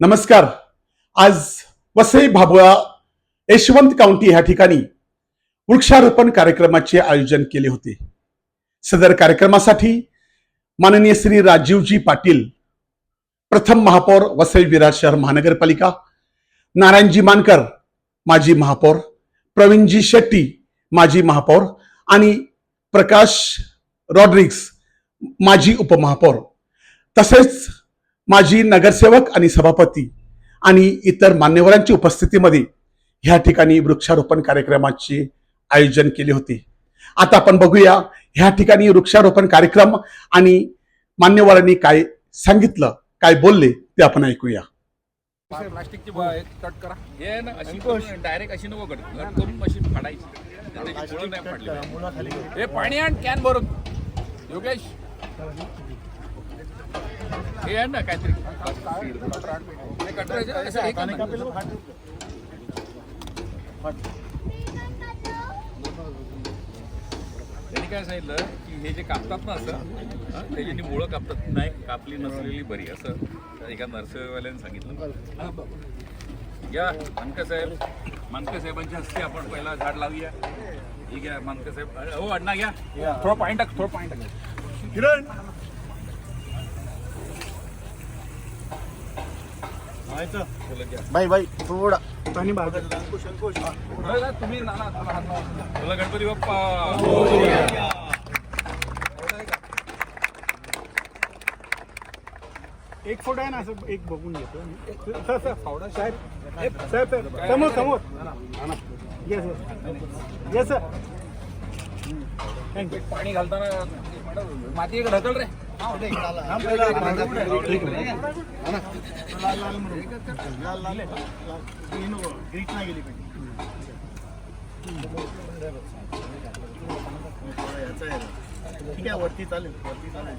नमस्कार. आज वसई भाबुळा यशवंत काउंटी ह्या ठिकाणी वृक्षारोपण कार्यक्रमाचे आयोजन केले होते. सदर कार्यक्रमासाठी माननीय श्री राजीवजी पाटील प्रथम महापौर वसई विरार शहर महानगरपालिका नारायणजी मानकर माजी महापौर प्रवीणजी शेट्टी माजी महापौर आणि प्रकाश रॉड्रिक्स माजी उपमहापौर. तसेच माजी नगरसेवक आणि सभापती आणि इतर मान्यवरांची उपस्थितीमध्ये ह्या ठिकाणी वृक्षारोपण कार्यक्रमाचे आयोजन केले होते. आता आपण बघूया ह्या ठिकाणी वृक्षारोपण कार्यक्रम आणि मान्यवरांनी काय सांगितलं काय बोलले ते आपण ऐकूया. प्लास्टिकची कट करा. हे ना अशी डायरेक्ट अशी नको कट करून अशी फाडायची. हे पाणी आण कॅन भरून. योगेश. हे ना काहीतरी. त्यांनी काय सांगितलं की हे जे कापतात ना असं त्याच्यानी मुळं कापतात नाही कापली नसलेली बरी असं एका नर्सरीवाल्याने सांगितलं. या मानकर साहेब. मानकर साहेबांच्या हस्ते आपण पहिला झाड लावूया. ठीक आहे मानकर साहेब. हो अण्णा घ्या. थोडं पाणी टाक थोडं पाणी टाक. किरण! बाई बाई थोडा तुम्ही लावा. बोला गणपती बाप्पा. एक फोटो आहे ना असं एक बघून घेतो. साहेब सर सर समोर समोर. Yes sir yes sir thank you पाणी घालताना माती एक ढकल रे. ग्रीट गेली पाहिजे ठीक आहे वरती चालेल वरती चालेल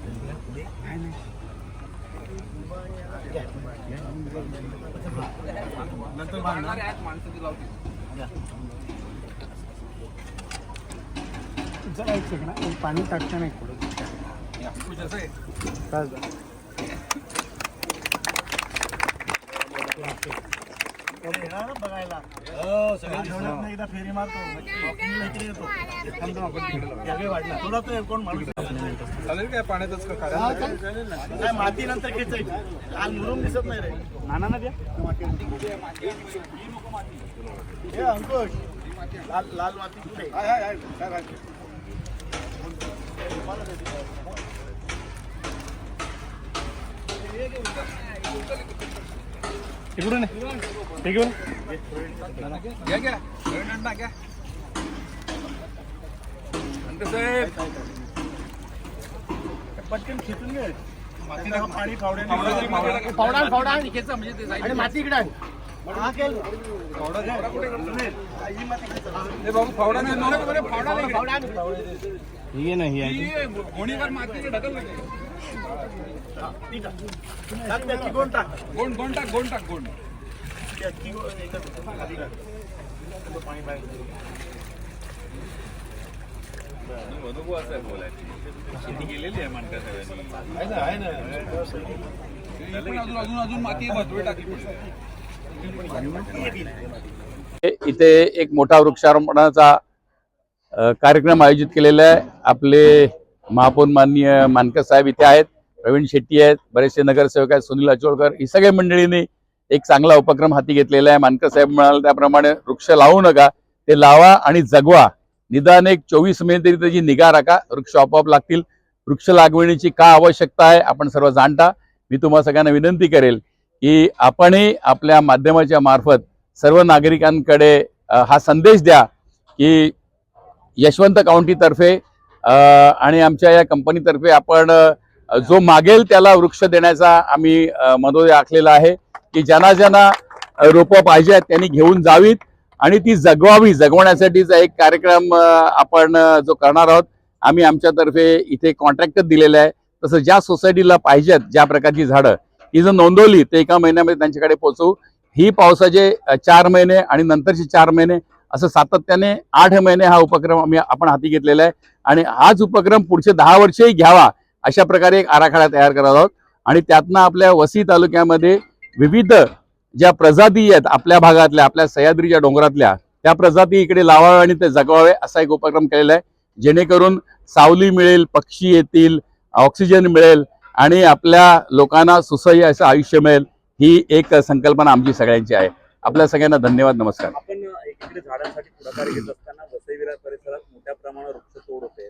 नंतर माणसं लावतील जरा एक सेकंड पाणी टाकताना एक फोटो बघायला आठवड्यातनं एकदा फेरी मारतो वॉकिंगला येतो तो कोण माणूस चालेल काय पाण्यातच काय माती नंतर खेचायची लाल मुरुम दिसत नाही रे नाना द्या हे अंकुश लाल लाल माती कुठे? घेऊन घ्या घ्या घ्या पटकन खेचून घे माती पाणी फावड्याने फावडा फावडा आणि खेचा म्हणजे. माती इकडे हा फावडा ही माती बाबू फावडा नाही नको, फावडा नाही. ही ही मातीने ढकल गोंड गोंड टाक गोंड टाक गोंड अनुभव असा बोलायची शेती केलेली आहे आहे ना अजून अजून अजून माती टाकली इथे एक मोठा वृक्षारोपणाचा कार्यक्रम आयोजित केलेला आहे. आपले महापौर माननीय मानकर साहेब इथे आहेत प्रवीण शेट्टी आहेत बरेचसे नगरसेवक आहेत सुनील अचोळकर ही सगळ्या मंडळींनी एक चांगला उपक्रम हाती घेतलेला आहे. मानकर साहेब म्हणाले त्याप्रमाणे वृक्ष लावू नका ते लावा आणि जगवा. निदान एक चोवीस मे तरी त्याची निगा राखा वृक्ष आपोआप लागतील. वृक्ष लागवणीची का आवश्यकता आहे आपण सर्व जाणता. मी तुम्हा सगळ्यांना विनंती करेल की आपणही आपल्या माध्यमाच्या मार्फत सर्व नागरिकांकडे हा संदेश द्या की यशवंत काउंटीतर्फे आणि आमच्या या कंपनीतर्फे आपण जो मागेल त्याला वृक्ष देण्याचा आम्ही अ, मनोदय आखलेला आहे की ज्यांना ज्यांना रोपं पाहिजे आहेत त्यांनी घेऊन जावीत आणि ती जगवावी. जगवण्यासाठीचा एक कार्यक्रम आपण जो करणार आहोत आम्ही आमच्यातर्फे इथे कॉन्ट्रॅक्टर दिलेलं आहे. तसं ज्या सोसायटीला पाहिजेत ज्या प्रकारची झाडं ही जर नोंदवली तर एका महिन्यामध्ये त्यांच्याकडे पोहोचवू. ही पावसाचे चार महिने आणि नंतरचे चार महिने असं सातत्याने आठ महिने हा उपक्रम आम्ही आपण हाती घेतलेला आहे. आणि हाच उपक्रम पुढचे दहा वर्षही घ्यावा अशा प्रकारे एक आराखडा तयार करत आहोत. आणि त्यातनं आपल्या वसी तालुक्यामध्ये विविध ज्या प्रजाती आहेत आपल्या भागातल्या आपल्या सह्याद्रीच्या डोंगरातल्या त्या प्रजाती इकडे लावावे आणि ते जगवावे असा एक उपक्रम केलेला आहे. जेणेकरून सावली मिळेल पक्षी येतील ऑक्सिजन मिळेल आणि आपल्या लोकांना सुसह्य असं आयुष्य मिळेल ही एक संकल्पना आमची सगळ्यांची आहे. आपल्या सगळ्यांना धन्यवाद नमस्कार. एकीकडे झाडांसाठी पुढाकार घेत असताना वसई विरार परिसरात मोठ्या प्रमाणावर वृक्ष तोड होते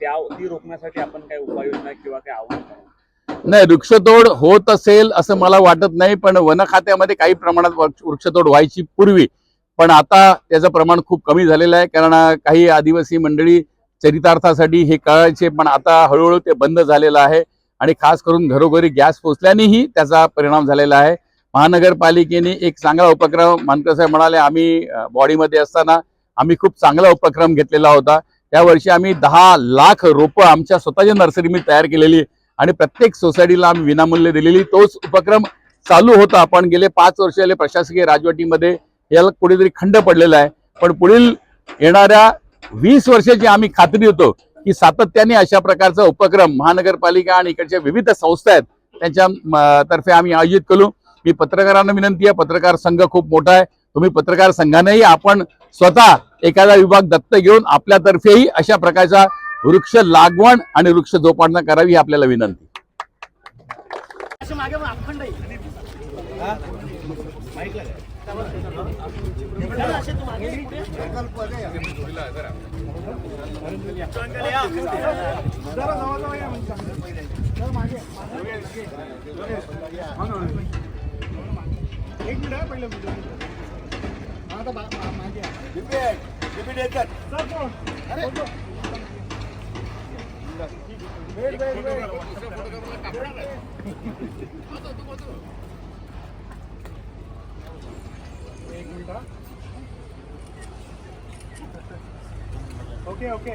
त्या ती रोखण्यासाठी आपण काय उपाययोजना किंवा काय आव्हान नाही वृक्षतोड होत असेल असं मला वाटत नाही पण वन खात्यामध्ये काही प्रमाणात वृक्षतोड व्हायची पूर्वी. पण आता त्याचं प्रमाण खूप कमी झालेलं आहे कारण काही आदिवासी मंडळी चरितार्थासाठी हे कळायचे पण आता हळूहळू ते बंद झालेलं आहे. आणि खास करून घरोघरी गॅस पोचल्यानेही त्याचा परिणाम झालेला आहे. महानगरपालिकेने एक चांगला उपक्रम मानकर साहेब म्हणाले आम्ही बॉडीमध्ये असताना आम्ही खूप चांगला उपक्रम घेतलेला होता. त्या वर्षी आम्ही दहा लाख रोपं आमच्या स्वतःच्या नर्सरीमध्ये तयार केलेली आणि प्रत्येक सोसायटीला आम्ही विनामूल्य दिलेली. तोच उपक्रम चालू होता. पण गेले पाच वर्ष आले प्रशासकीय राजवटीमध्ये. याला कुठेतरी खंड पडलेला आहे. पण पुढील येणाऱ्या वीस वर्षाची आम्ही खात्री होतो की सातत्याने अशा प्रकारचा उपक्रम महानगरपालिका आणि इकडच्या विविध संस्था आहेत त्यांच्या म, तर्फे आम्ही आयोजित करू. मी पत्रकारांना विनंती आहे पत्रकार संघ खूप मोठा आहे. तुम्ही पत्रकार संघानेही आपण स्वतः एखादा विभाग दत्त घेऊन आपल्यातर्फेही अशा प्रकारचा वृक्ष लागवण आणि वृक्ष जोपासना करावी ही आपल्याला विनंती. एक मिनिट पहिलं आता मागे या. सर, कोण? फोटो. Wait, wait, wait. एक मिनिट. Okay okay